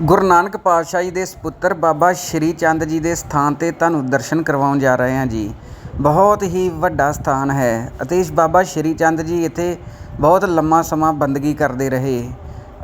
ਗੁਰੂ ਨਾਨਕ ਪਾਤਸ਼ਾਹ ਜੀ ਦੇ ਸਪੁੱਤਰ ਬਾਬਾ ਸ਼੍ਰੀ ਚੰਦ ਜੀ ਦੇ ਸਥਾਨ ਤੇ ਤੁਹਾਨੂੰ ਦਰਸ਼ਨ ਕਰਵਾਉਣ ਜਾ ਰਹੇ ਹਾਂ ਜੀ। ਬਹੁਤ ਹੀ ਵੱਡਾ ਸਥਾਨ ਹੈ ਅਤੇ ਇਸ ਬਾਬਾ ਸ਼੍ਰੀ ਚੰਦ ਜੀ ਇੱਥੇ ਬਹੁਤ ਲੰਮਾ ਸਮਾਂ ਬੰਦਗੀ ਕਰਦੇ ਰਹੇ।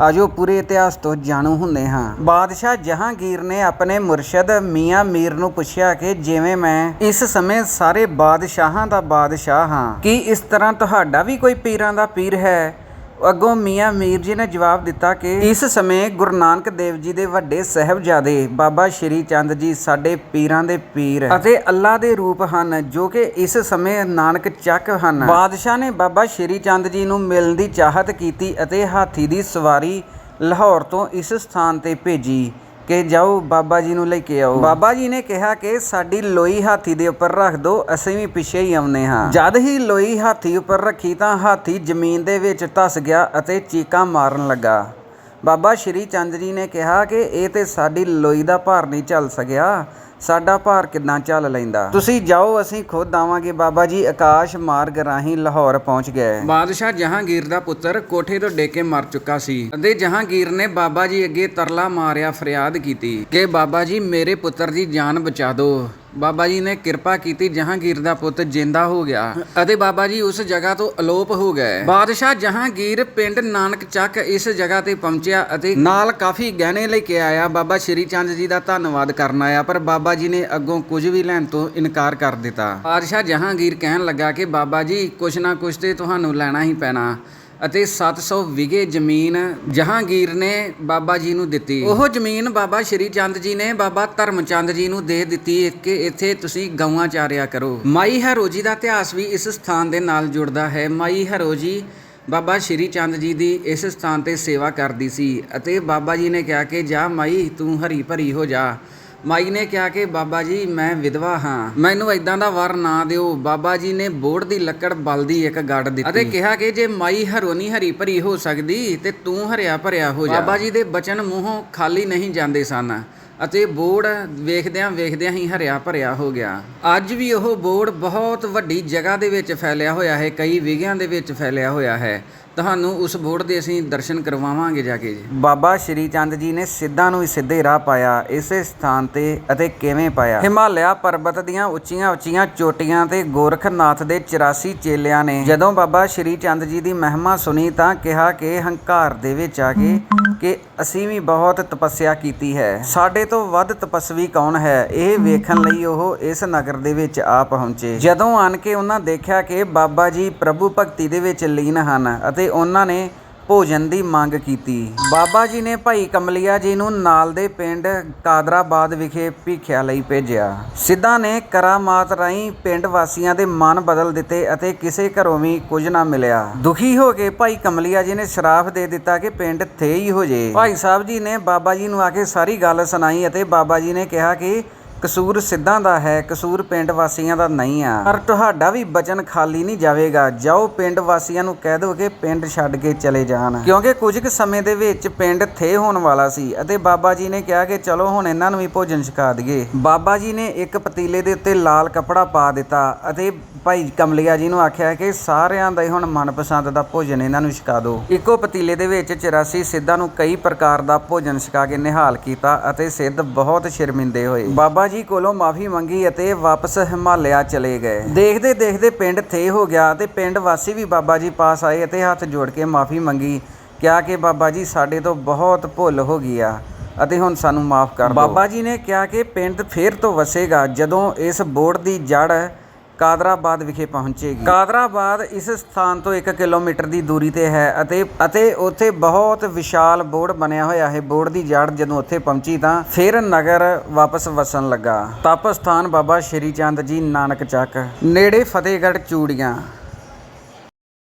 ਆਜੋ ਪੂਰੇ ਇਤਿਹਾਸ ਤੋਂ ਜਾਣੂ ਹੁੰਦੇ ਹਾਂ। ਬਾਦਸ਼ਾਹ ਜਹਾਂਗੀਰ ਨੇ ਆਪਣੇ ਮੁਰਸ਼ਦ ਮੀਆਂ ਮੀਰ ਨੂੰ ਪੁੱਛਿਆ ਕਿ ਜਿਵੇਂ ਮੈਂ ਇਸ ਸਮੇਂ ਸਾਰੇ ਬਾਦਸ਼ਾਹਾਂ ਦਾ ਬਾਦਸ਼ਾਹ ਹਾਂ, ਕੀ ਇਸ ਤਰ੍ਹਾਂ ਤੁਹਾਡਾ ਵੀ ਕੋਈ ਪੀਰਾਂ ਦਾ ਪੀਰ ਹੈ? ਅੱਗੋਂ ਮੀਆਂ ਮੀਰ ਜੀ ਨੇ ਜਵਾਬ ਦਿੱਤਾ ਕਿ ਇਸ ਸਮੇਂ ਗੁਰੂ ਨਾਨਕ ਦੇਵ ਜੀ ਦੇ ਵੱਡੇ ਸਹਿਬਜ਼ਾਦੇ ਬਾਬਾ ਸ਼੍ਰੀ ਚੰਦ ਜੀ ਸਾਡੇ ਪੀਰਾਂ ਦੇ ਪੀਰ ਅਤੇ ਅੱਲਾ ਦੇ ਰੂਪ ਹਨ, ਜੋ ਕਿ ਇਸ ਸਮੇਂ ਨਾਨਕ ਚੱਕ ਹਨ। ਬਾਦਸ਼ਾਹ ਨੇ ਬਾਬਾ ਸ਼੍ਰੀ ਚੰਦ ਜੀ ਨੂੰ ਮਿਲਣ ਦੀ ਚਾਹਤ ਕੀਤੀ ਅਤੇ ਹਾਥੀ ਦੀ ਸਵਾਰੀ ਲਾਹੌਰ ਤੋਂ ਇਸ ਸਥਾਨ ਤੇ ਭੇਜੀ। ਕਿ ਜਾਓ ਬਾਬਾ ਜੀ ਨੂੰ ਲੈ ਕੇ ਆਓ। ਬਾਬਾ ਜੀ ਨੇ ਕਿਹਾ ਕਿ ਸਾਡੀ ਲੋਈ ਹਾਥੀ ਦੇ ਉੱਪਰ ਰੱਖ ਦਿਓ ਅਸੀਂ ਵੀ ਪਿੱਛੇ ਹੀ ਆਉਨੇ ਹਾਂ। ਜਦ ਹੀ ਲੋਈ ਹਾਥੀ ਉੱਪਰ ਰੱਖੀ ਤਾਂ ਹਾਥੀ ਜ਼ਮੀਨ ਦੇ ਵਿੱਚ ਧਸ ਗਿਆ ਅਤੇ ਚੀਕਾਂ ਮਾਰਨ ਲੱਗਾ। ਬਾਬਾ ਸ਼੍ਰੀ ਚੰਦ ਜੀ ਨੇ ਕਿਹਾ ਕਿ ਇਹ ਤੇ ਸਾਡੀ ਲੋਈ ਦਾ ਭਾਰ ਨਹੀਂ ਝੱਲ ਸਕਿਆ। ਸਾਡਾ ਭਾਰ ਕਿੱਦਾਂ ਚੱਲ ਲੈਂਦਾ? ਤੁਸੀਂ ਜਾਓ, ਅਸੀਂ ਖੁਦ ਆਵਾਂਗੇ। ਬਾਬਾ ਜੀ, ਆਕਾਸ਼ ਮਾਰਗ ਰਾਹੀਂ ਲਾਹੌਰ ਪਹੁੰਚ ਗਏ। ਬਾਦਸ਼ਾਹ ਜਹਾਂਗੀਰ ਦਾ ਪੁੱਤਰ ਕੋਠੇ ਤੋਂ ਡੇਕੇ ਮਰ ਚੁੱਕਾ ਸੀ। ਅਤੇ ਜਹਾਂਗੀਰ ਨੇ ਬਾਬਾ ਜੀ ਅੱਗੇ ਤਰਲਾ ਮਾਰਿਆ, ਫਰਿਆਦ ਕੀਤੀ ਕਿ, ਬਾਬਾ ਜੀ, ਮੇਰੇ ਪੁੱਤਰ ਦੀ ਜਾਨ ਬਚਾ ਦਿਓ। ਬਾਬਾ ਜੀ ਨੇ ਕਿਰਪਾ ਕੀਤੀ, ਜਹਾਂਗੀਰ ਦਾ ਪੁੱਤ ਜਿੰਦਾ ਹੋ ਗਿਆ ਅਤੇ ਬਾਬਾ ਜੀ ਉਸ ਜਗ੍ਹਾ ਤੋਂ ਅਲੋਪ ਹੋ ਗਏ। ਬਾਦਸ਼ਾਹ ਜਹਾਂਗੀਰ ਪਿੰਡ ਨਾਨਕ ਚੱਕ ਇਸ ਜਗ੍ਹਾ ਤੇ ਪਹੁੰਚਿਆ ਅਤੇ ਨਾਲ ਕਾਫੀ ਗਹਿਣੇ ਲੈ ਕੇ ਆਇਆ। ਬਾਬਾ ਸ਼੍ਰੀ ਚੰਦ ਜੀ ਦਾ ਧੰਨਵਾਦ ਕਰਨ ਆਇਆ, ਪਰ ਬਾਬਾ ਜੀ ਨੇ ਅੱਗੋਂ ਕੁਝ ਵੀ ਲੈਣ ਤੋਂ ਇਨਕਾਰ ਕਰ ਦਿੱਤਾ। ਬਾਦਸ਼ਾਹ ਜਹਾਂਗੀਰ ਕਹਿਣ ਲੱਗਾ ਕਿ ਬਾਬਾ ਜੀ, ਕੁਛ ਨਾ ਕੁਛ ਤੇ ਤੁਹਾਨੂੰ ਲੈਣਾ ਹੀ ਪੈਣਾ। ਅਤੇ 700 ਵਿਗੇ ਜ਼ਮੀਨ ਜਹਾਂਗੀਰ ਨੇ ਬਾਬਾ ਜੀ ਨੂੰ ਦਿੱਤੀ। ਉਹ ਜ਼ਮੀਨ ਬਾਬਾ ਸ਼੍ਰੀ ਚੰਦ ਜੀ ਨੇ ਬਾਬਾ ਧਰਮ ਚੰਦ ਜੀ ਨੂੰ ਦੇ ਦਿੱਤੀ ਕਿ ਇੱਥੇ ਤੁਸੀਂ ਗਊਆਂ ਚਾਰਿਆ ਕਰੋ। ਮਾਈ ਹਰੋਜੀ ਦਾ ਇਤਿਹਾਸ ਵੀ ਇਸ ਸਥਾਨ ਦੇ ਨਾਲ ਜੁੜਦਾ ਹੈ। ਮਾਈ ਹਰੋਜੀ ਬਾਬਾ ਸ਼੍ਰੀ ਚੰਦ ਜੀ ਦੀ ਇਸ ਸਥਾਨ ਤੇ ਸੇਵਾ ਕਰਦੀ ਸੀ ਅਤੇ ਬਾਬਾ ਜੀ ਨੇ ਕਿਹਾ ਕਿ ਜਾ ਮਾਈ, ਤੂੰ ਹਰੀ ਭਰੀ ਹੋ ਜਾ। ਮਾਈ ਨੇ ਕਿਹਾ ਕਿ ਬਾਬਾ ਜੀ ਮੈਂ ਵਿਧਵਾ ਹਾਂ। ਮੈਨੂੰ ਇਦਾਂ ਦਾ ਵਰ ਨਾ ਦਿਓ। ਬਾਬਾ ਜੀ ਨੇ ਬੋੜ ਦੀ ਲੱਕੜ ਬਲਦੀ ਇੱਕ ਗੱਡ ਦਿੱਤੀ। ਅਤੇ ਕਿਹਾ ਕਿ ਜੇ ਮਾਈ ਹਰੋਨੀ ਹਰੀ ਭਰੀ ਹੋ ਸਕਦੀ ਤੇ ਤੂੰ ਹਰਿਆ ਭਰਿਆ ਹੋ ਜਾ। ਬਾਬਾ ਜੀ ਦੇ ਬਚਨ ਮੂੰਹੋਂ ਖਾਲੀ ਨਹੀਂ ਜਾਂਦੇ ਸਨ ਅਤੇ ਬੋੜ ਵੇਖਦਿਆਂ ਵੇਖਦਿਆਂ ਹੀ ਹਰਿਆ ਭਰਿਆ ਹੋ ਗਿਆ। ਅੱਜ ਵੀ ਉਹ ਬੋੜ ਬਹੁਤ ਵੱਡੀ ਜਗ੍ਹਾ ਦੇ ਵਿੱਚ ਫੈਲਿਆ ਹੋਇਆ ਹੈ ਕਈ ਵਿਗਿਆਂ ਦੇ ਵਿੱਚ ਫੈਲਿਆ ਹੋਇਆ ਹੈ। ਤੁਹਾਨੂੰ ਉਸ ਬੋਰਡ ਦੇ ਅਸੀਂ ਦਰਸ਼ਨ ਕਰਵਾਵਾਂਗੇ ਜਾ ਕੇ ਜੀ। ਬਾਬਾ ਸ਼੍ਰੀ ਚੰਦ ਜੀ ਨੇ ਸਿੱਧਾਂ ਨੂੰ ਸਿੱਧੇ ਰਾਹ ਪਾਇਆ, ਇਸੇ ਸਥਾਨ ਤੇ ਅਤੇ ਕਿਵੇਂ ਪਾਇਆ? ਹਿਮਾਲਿਆ ਪਰਬਤ ਦੀਆਂ ਉੱਚੀਆਂ ਉੱਚੀਆਂ ਚੋਟੀਆਂ ਤੇ ਗੋਰਖਨਾਥ ਦੇ 84 ਚੇਲਿਆਂ ਨੇ ਜਦੋਂ ਬਾਬਾ ਸ਼੍ਰੀ ਚੰਦ ਜੀ ਦੀ ਮਹਿਮਾ ਸੁਣੀ ਤਾਂ ਕਿਹਾ ਕਿ ਹੰਕਾਰ ਦੇ ਵਿੱਚ ਆ ਕੇ ਕਿ ਅਸੀਂ ਵੀ ਬਹੁਤ ਤਪੱਸਿਆ ਕੀਤੀ ਹੈ। ਸਾਡੇ ਤੋਂ ਵੱਧ ਤਪਸਵੀ ਕੌਣ ਹੈ? ਇਹ ਵੇਖਣ ਲਈ ਉਹ ਇਸ ਨਗਰ ਦੇ ਵਿੱਚ ਆ ਪਹੁੰਚੇ। ਜਦੋਂ ਆਣ ਕੇ ਉਹਨਾਂ ਦੇਖਿਆ ਕਿ ਬਾਬਾ ਜੀ ਪ੍ਰਭੂ ਭਗਤੀ ਦੇ ਵਿੱਚ ਲੀਨ ਹਨ ਅਤੇ ਉਹਨਾਂ ਨੇ ਭੋਜਨ ਦੀ ਮੰਗ ਕੀਤੀ। ਬਾਬਾ ਜੀ ਨੇ ਭਾਈ ਕਮਲਿਆ ਜੀ ਨੂੰ ਨਾਲ ਦੇ ਪਿੰਡ ਕਾਦਰਾਬਾਦ ਵਿਖੇ ਭਿੱਖਿਆ ਲਈ ਭੇਜਿਆ। ਸਿੱਧਾ ਨੇ ਕਰਾਮਾਤ ਰਾਹੀਂ ਪਿੰਡ ਵਾਸੀਆਂ ਦੇ ਮਨ ਬਦਲ ਦਿੱਤੇ ਅਤੇ ਕਿਸੇ ਘਰੋਂ ਵੀ ਕੁਝ ਨਾ ਮਿਲਿਆ। ਦੁਖੀ ਹੋ ਕੇ ਭਾਈ ਕਮਲਿਆ ਜੀ ਨੇ ਸ਼ਰਾਫ ਦੇ ਦਿੱਤਾ ਕਿ ਪਿੰਡ ਥੇ ਹੀ ਹੋ ਜੇ। ਭਾਈ ਸਾਹਿਬ ਜੀ ਨੇ ਬਾਬਾ ਜੀ ਨੂੰ ਆ ਕੇ ਸਾਰੀ ਗੱਲ ਸੁਣਾਈ ਅਤੇ ਬਾਬਾ ਜੀ ਨੇ ਕਿਹਾ ਕਿ ਕਸੂਰ ਸਿੱਧਾਂ ਦਾ ਹੈ, ਕਸੂਰ ਪਿੰਡ ਵਾਸੀਆਂ ਦਾ ਨਹੀਂ ਆ। ਪਰ ਤੁਹਾਡਾ ਵੀ ਬਚਨ ਖਾਲੀ ਨਹੀਂ ਜਾਵੇਗਾ। ਜਾਓ ਪਿੰਡ ਵਾਸੀਆਂ ਨੂੰ ਕਹਿ ਦਿਓ ਕਿ ਪਿੰਡ ਛੱਡ ਕੇ ਚਲੇ ਜਾਣ। ਕਿਉਂਕਿ ਕੁਝ ਕੁ ਸਮੇਂ ਦੇ ਵਿੱਚ ਪਿੰਡ ਥੇ ਹੋਣ ਵਾਲਾ ਸੀ ਅਤੇ ਬਾਬਾ ਜੀ ਨੇ ਕਿਹਾ ਕਿ ਚਲੋ ਹੁਣ ਇਹਨਾਂ ਨੂੰ ਵੀ ਭੋਜਨ ਛਕਾ ਦਈਏ। ਬਾਬਾ ਜੀ ਨੇ ਇੱਕ ਪਤੀਲੇ ਦੇ ਉੱਤੇ ਲਾਲ ਕੱਪੜਾ ਪਾ ਦਿੱਤਾ ਅਤੇ ਭਾਈ ਕਮਲਿਆ ਜੀ ਨੂੰ ਆਖਿਆ ਕਿ ਸਾਰਿਆਂ ਦਾ ਹੁਣ ਮਨਪਸੰਦ ਦਾ ਭੋਜਨ ਇਹਨਾਂ ਨੂੰ ਛਕਾ ਦਿਓ। ਇੱਕੋ ਪਤੀਲੇ ਦੇ ਵਿੱਚ 84 ਸਿੱਧਾਂ ਨੂੰ ਕਈ ਪ੍ਰਕਾਰ ਦਾ ਭੋਜਨ ਛਕਾ ਕੇ ਨਿਹਾਲ ਕੀਤਾ ਅਤੇ ਸਿੱਧ ਬਹੁਤ ਸ਼ਰਮਿੰਦੇ ਹੋਏ। ਬਾਬਾ ਜੀ ਕੋਲੋਂ ਮਾਫੀ ਮੰਗੀ ਅਤੇ ਵਾਪਸ ਹਿਮਾਲਿਆ ਚਲੇ ਗਏ। ਦੇਖਦੇ ਦੇਖਦੇ ਪਿੰਡ ਥੇ ਹੋ ਗਿਆ ਤੇ ਪਿੰਡ ਵਾਸੀ ਵੀ ਬਾਬਾ ਜੀ ਪਾਸ ਆਏ ਅਤੇ ਹੱਥ ਜੋੜ ਕੇ ਮਾਫੀ ਮੰਗੀ। ਕਿਹਾ ਕਿ ਬਾਬਾ ਜੀ, ਸਾਡੇ ਤੋਂ ਬਹੁਤ ਭੁੱਲ ਹੋ ਗਈ ਆ ਅਤੇ ਹੁਣ ਸਾਨੂੰ ਮਾਫ ਕਰ ਦਿਓ। ਬਾਬਾ ਜੀ ਨੇ ਕਿਹਾ ਕਿ ਪਿੰਡ ਫੇਰ ਤੋਂ ਵਸੇਗਾ ਜਦੋਂ ਇਸ ਬੋਰਡ ਦੀ ਜੜ ਕਾਦਰਾਬਾਦ ਵਿਖੇ ਪਹੁੰਚੇਗੀ। ਕਾਦਰਾਬਾਦ ਇਸ ਸਥਾਨ ਤੋਂ 1 ਕਿਲੋਮੀਟਰ ਦੀ ਦੂਰੀ ਤੇ ਹੈ ਅਤੇ ਅਤੇ ਉੱਥੇ ਬਹੁਤ ਵਿਸ਼ਾਲ ਬੋਰਡ ਬਣਿਆ ਹੋਇਆ ਹੈ। ਬੋਰਡ ਦੀ ਜੜ ਜਦੋਂ ਉੱਥੇ ਪਹੁੰਚੀ ਤਾਂ ਫਿਰ ਨਗਰ ਵਾਪਸ ਵਸਣ ਲੱਗਾ। ਤਪ ਸਥਾਨ ਬਾਬਾ ਸ਼੍ਰੀ ਚੰਦ ਜੀ ਨਾਨਕ ਚੱਕ। ਨੇੜੇ ਫਤਿਹਗੜ੍ਹ ਚੂੜੀਆਂ।